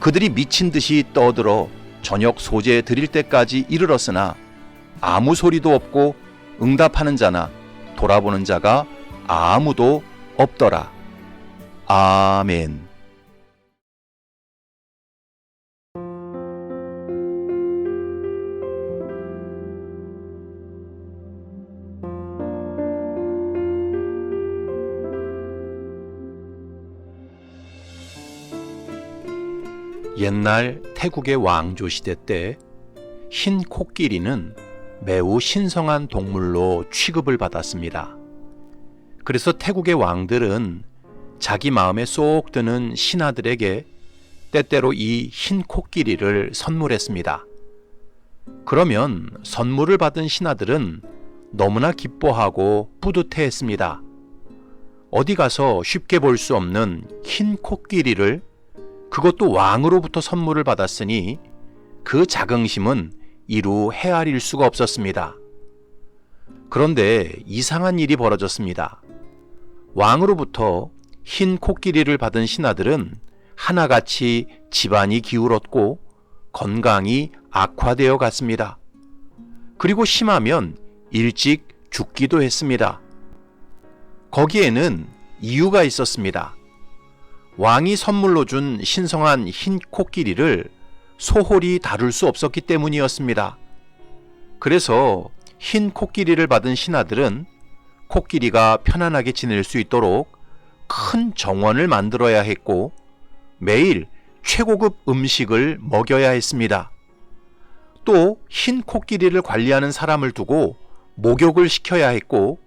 그들이 미친 듯이 떠들어 저녁 소재 드릴 때까지 이르렀으나 아무 소리도 없고 응답하는 자나 돌아보는 자가 아무도 없더라. 아멘. 옛날 태국의 왕조 시대 때 흰 코끼리는 매우 신성한 동물로 취급을 받았습니다. 그래서 태국의 왕들은 자기 마음에 쏙 드는 신하들에게 때때로 이 흰 코끼리를 선물했습니다. 그러면 선물을 받은 신하들은 너무나 기뻐하고 뿌듯해 했습니다. 어디 가서 쉽게 볼 수 없는 흰 코끼리를 그것도 왕으로부터 선물을 받았으니 그 자긍심은 이루 헤아릴 수가 없었습니다. 그런데 이상한 일이 벌어졌습니다. 왕으로부터 흰 코끼리를 받은 신하들은 하나같이 집안이 기울었고 건강이 악화되어 갔습니다. 그리고 심하면 일찍 죽기도 했습니다. 거기에는 이유가 있었습니다. 왕이 선물로 준 신성한 흰 코끼리를 소홀히 다룰 수 없었기 때문이었습니다. 그래서 흰 코끼리를 받은 신하들은 코끼리가 편안하게 지낼 수 있도록 큰 정원을 만들어야 했고 매일 최고급 음식을 먹여야 했습니다. 또 흰 코끼리를 관리하는 사람을 두고 목욕을 시켜야 했고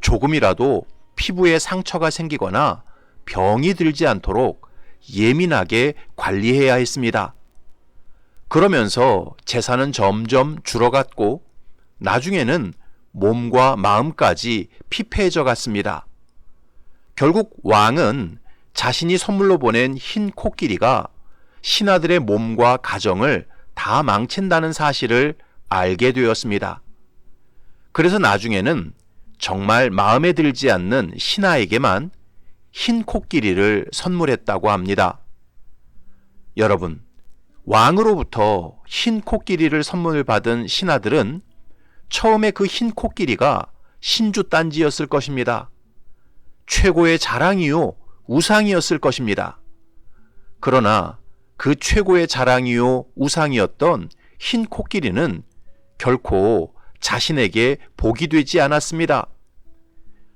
조금이라도 피부에 상처가 생기거나 병이 들지 않도록 예민하게 관리해야 했습니다. 그러면서 재산은 점점 줄어갔고 나중에는 몸과 마음까지 피폐해져 갔습니다. 결국 왕은 자신이 선물로 보낸 흰 코끼리가 신하들의 몸과 가정을 다 망친다는 사실을 알게 되었습니다. 그래서 나중에는 정말 마음에 들지 않는 신하에게만 흰 코끼리를 선물했다고 합니다. 여러분, 왕으로부터 흰 코끼리를 선물을 받은 신하들은 처음에 그 흰 코끼리가 신주 딴지였을 것입니다. 최고의 자랑이요, 우상이었을 것입니다. 그러나 그 최고의 자랑이요, 우상이었던 흰 코끼리는 결코 자신에게 복이 되지 않았습니다.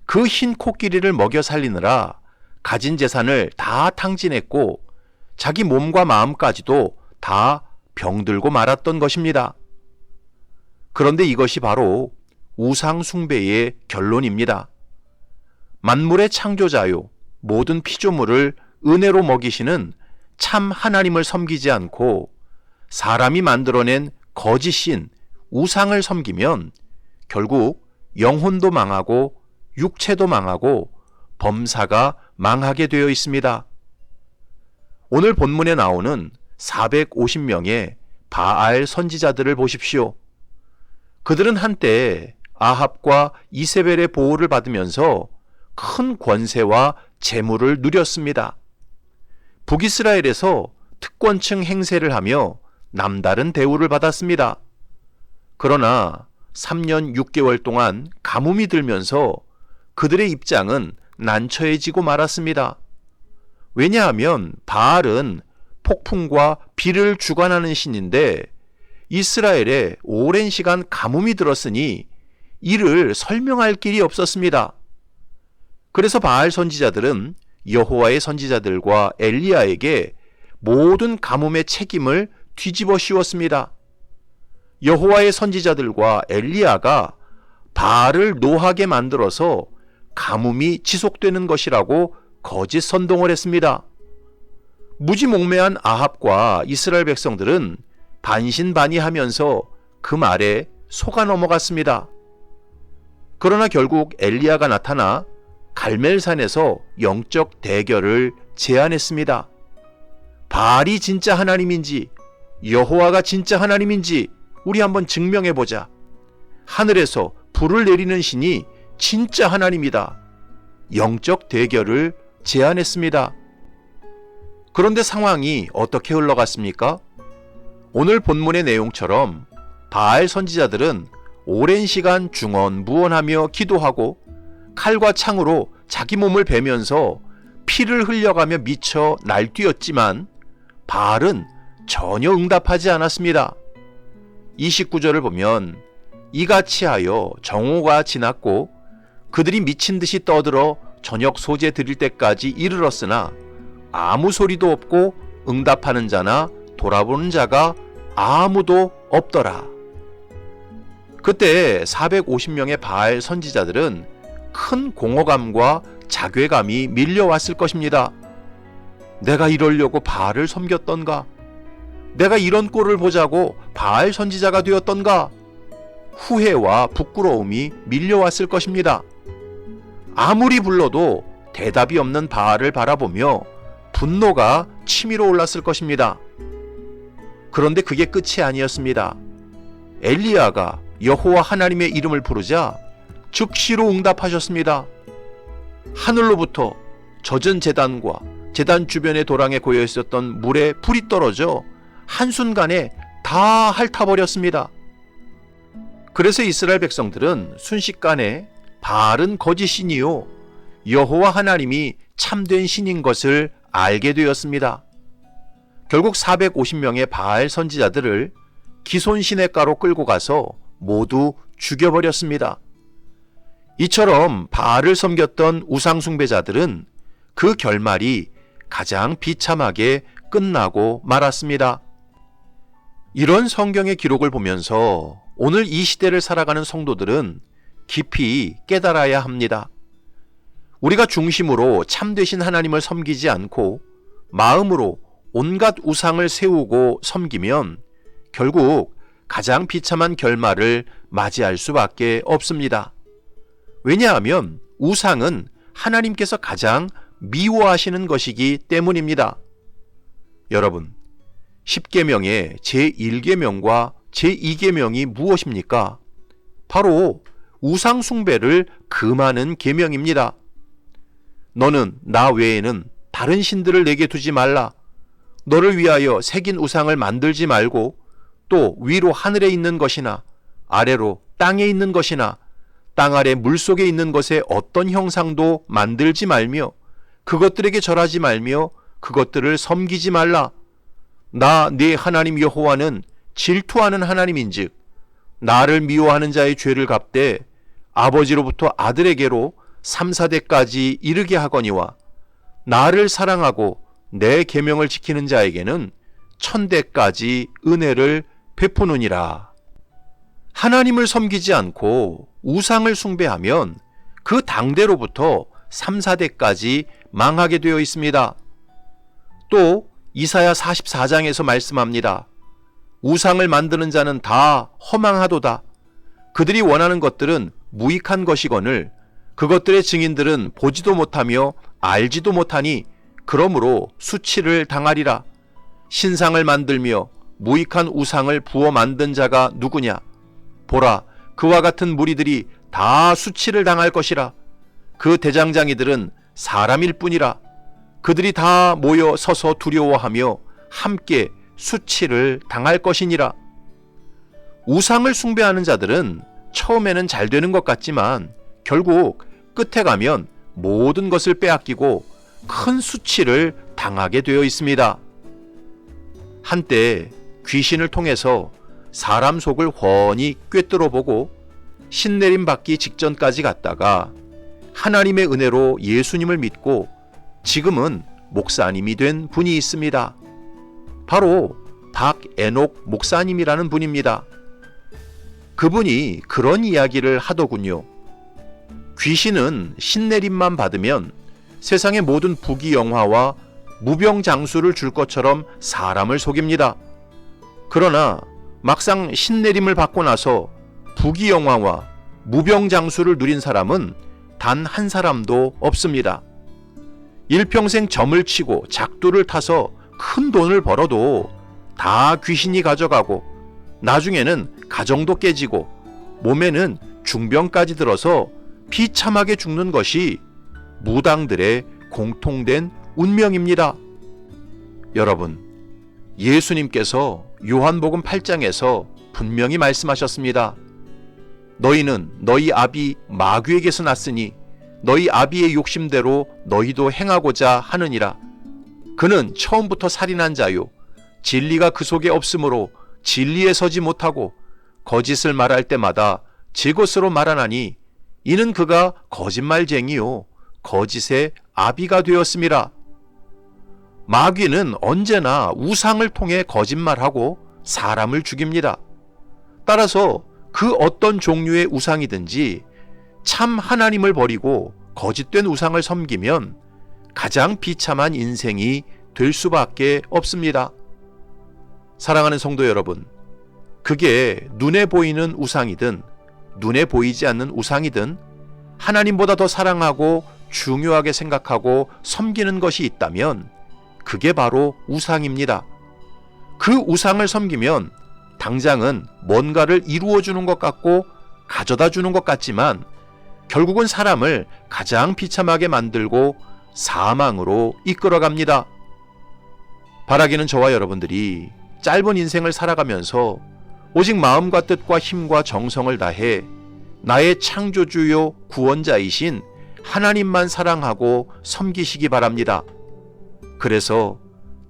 그 흰 코끼리를 먹여 살리느라 가진 재산을 다 탕진했고 자기 몸과 마음까지도 다 병들고 말았던 것입니다. 그런데 이것이 바로 우상숭배의 결론입니다. 만물의 창조자요, 모든 피조물을 은혜로 먹이시는 참 하나님을 섬기지 않고 사람이 만들어낸 거짓신, 우상을 섬기면 결국 영혼도 망하고 육체도 망하고 범사가 망하게 되어 있습니다. 오늘 본문에 나오는 450명의 바알 선지자들을 보십시오. 그들은 한때 아합과 이세벨의 보호를 받으면서 큰 권세와 재물을 누렸습니다. 북이스라엘에서 특권층 행세를 하며 남다른 대우를 받았습니다. 그러나 3년 6개월 동안 가뭄이 들면서 그들의 입장은 난처해지고 말았습니다. 왜냐하면 바알은 폭풍과 비를 주관하는 신인데 이스라엘에 오랜 시간 가뭄이 들었으니 이를 설명할 길이 없었습니다. 그래서 바알 선지자들은 여호와의 선지자들과 엘리야에게 모든 가뭄의 책임을 뒤집어 씌웠습니다. 여호와의 선지자들과 엘리야가 바알을 노하게 만들어서 가뭄이 지속되는 것이라고 거짓 선동을 했습니다. 무지몽매한 아합과 이스라엘 백성들은 반신반의하면서 그 말에 속아 넘어갔습니다. 그러나 결국 엘리야가 나타나 갈멜산에서 영적 대결을 제안했습니다. 바알이 진짜 하나님인지 여호와가 진짜 하나님인지 우리 한번 증명해 보자. 하늘에서 불을 내리는 신이 진짜 하나님이다. 영적 대결을 제안했습니다. 그런데 상황이 어떻게 흘러갔습니까? 오늘 본문의 내용처럼 바알 선지자들은 오랜 시간 중언무언하며 기도하고 칼과 창으로 자기 몸을 베면서 피를 흘려가며 미쳐 날뛰었지만 바알은 전혀 응답하지 않았습니다. 29절을 보면 이같이 하여 정오가 지났고 그들이 미친 듯이 떠들어 저녁 소재 드릴 때까지 이르렀으나 아무 소리도 없고 응답하는 자나 돌아보는 자가 아무도 없더라. 그때 450명의 바알 선지자들은 큰 공허감과 자괴감이 밀려왔을 것입니다. 내가 이러려고 바알을 섬겼던가? 내가 이런 꼴을 보자고 바알 선지자가 되었던가? 후회와 부끄러움이 밀려왔을 것입니다. 아무리 불러도 대답이 없는 바알을 바라보며 분노가 치밀어 올랐을 것입니다. 그런데 그게 끝이 아니었습니다. 엘리야가 여호와 하나님의 이름을 부르자 즉시로 응답하셨습니다. 하늘로부터 젖은 재단과 재단 주변의 도랑에 고여 있었던 물에 불이 떨어져 한순간에 다 핥아버렸습니다. 그래서 이스라엘 백성들은 순식간에 바알은 거짓신이요 여호와 하나님이 참된 신인 것을 알게 되었습니다. 결국 450명의 바알 선지자들을 기손 시내가로 끌고 가서 모두 죽여버렸습니다. 이처럼 바알을 섬겼던 우상 숭배자들은 그 결말이 가장 비참하게 끝나고 말았습니다. 이런 성경의 기록을 보면서 오늘 이 시대를 살아가는 성도들은 깊이 깨달아야 합니다. 우리가 중심으로 참되신 하나님을 섬기지 않고 마음으로 온갖 우상을 세우고 섬기면 결국 가장 비참한 결말을 맞이할 수밖에 없습니다. 왜냐하면 우상은 하나님께서 가장 미워하시는 것이기 때문입니다. 여러분, 10계명의 제1계명과 제2계명이 무엇입니까? 바로 우상 숭배를 금하는 계명입니다. 너는 나 외에는 다른 신들을 내게 두지 말라. 너를 위하여 새긴 우상을 만들지 말고 또 위로 하늘에 있는 것이나 아래로 땅에 있는 것이나 땅 아래 물 속에 있는 것에 어떤 형상도 만들지 말며 그것들에게 절하지 말며 그것들을 섬기지 말라. 나 네 하나님 여호와는 질투하는 하나님인즉 나를 미워하는 자의 죄를 갚되 아버지로부터 아들에게로 3, 4대까지 이르게 하거니와 나를 사랑하고 내 계명을 지키는 자에게는 천대까지 은혜를 베푸느니라. 하나님을 섬기지 않고 우상을 숭배하면 그 당대로부터 3, 4대까지 망하게 되어 있습니다. 또 이사야 44장에서 말씀합니다. 우상을 만드는 자는 다 허망하도다. 그들이 원하는 것들은 무익한 것이거늘 그것들의 증인들은 보지도 못하며 알지도 못하니 그러므로 수치를 당하리라. 신상을 만들며 무익한 우상을 부어 만든 자가 누구냐? 보라, 그와 같은 무리들이 다 수치를 당할 것이라. 그 대장장이들은 사람일 뿐이라. 그들이 다 모여 서서 두려워하며 함께 수치를 당할 것이니라. 우상을 숭배하는 자들은 처음에는 잘 되는 것 같지만 결국 끝에 가면 모든 것을 빼앗기고 큰 수치를 당하게 되어 있습니다. 한때 귀신을 통해서 사람 속을 훤히 꿰뚫어 보고 신내림 받기 직전까지 갔다가 하나님의 은혜로 예수님을 믿고 지금은 목사님이 된 분이 있습니다. 바로 박애녹 목사님이라는 분입니다. 그분이 그런 이야기를 하더군요. 귀신은 신내림만 받으면 세상의 모든 부귀영화와 무병장수를 줄 것처럼 사람을 속입니다. 그러나 막상 신내림을 받고 나서 부귀영화와 무병장수를 누린 사람은 단 한 사람도 없습니다. 일평생 점을 치고 작두를 타서 큰 돈을 벌어도 다 귀신이 가져가고 나중에는 가정도 깨지고 몸에는 중병까지 들어서 비참하게 죽는 것이 무당들의 공통된 운명입니다. 여러분, 예수님께서 요한복음 8장에서 분명히 말씀하셨습니다. 너희는 너희 아비 마귀에게서 났으니 너희 아비의 욕심대로 너희도 행하고자 하느니라. 그는 처음부터 살인한 자요. 진리가 그 속에 없으므로 진리에 서지 못하고 거짓을 말할 때마다 제 것으로 말하나니 이는 그가 거짓말쟁이요. 거짓의 아비가 되었습니다. 마귀는 언제나 우상을 통해 거짓말하고 사람을 죽입니다. 따라서 그 어떤 종류의 우상이든지 참 하나님을 버리고 거짓된 우상을 섬기면 가장 비참한 인생이 될 수밖에 없습니다. 사랑하는 성도 여러분, 그게 눈에 보이는 우상이든 눈에 보이지 않는 우상이든 하나님보다 더 사랑하고 중요하게 생각하고 섬기는 것이 있다면 그게 바로 우상입니다. 그 우상을 섬기면 당장은 뭔가를 이루어 주는 것 같고 가져다 주는 것 같지만 결국은 사람을 가장 비참하게 만들고 사망으로 이끌어 갑니다. 바라기는 저와 여러분들이 짧은 인생을 살아가면서 오직 마음과 뜻과 힘과 정성을 다해 나의 창조주요 구원자이신 하나님만 사랑하고 섬기시기 바랍니다. 그래서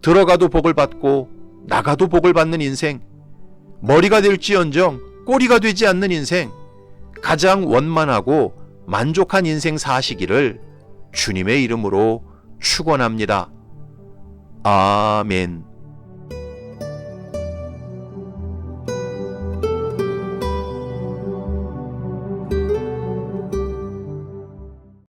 들어가도 복을 받고 나가도 복을 받는 인생, 머리가 될지언정 꼬리가 되지 않는 인생, 가장 원만하고 만족한 인생 사시기를 주님의 이름으로 축원합니다. 아멘.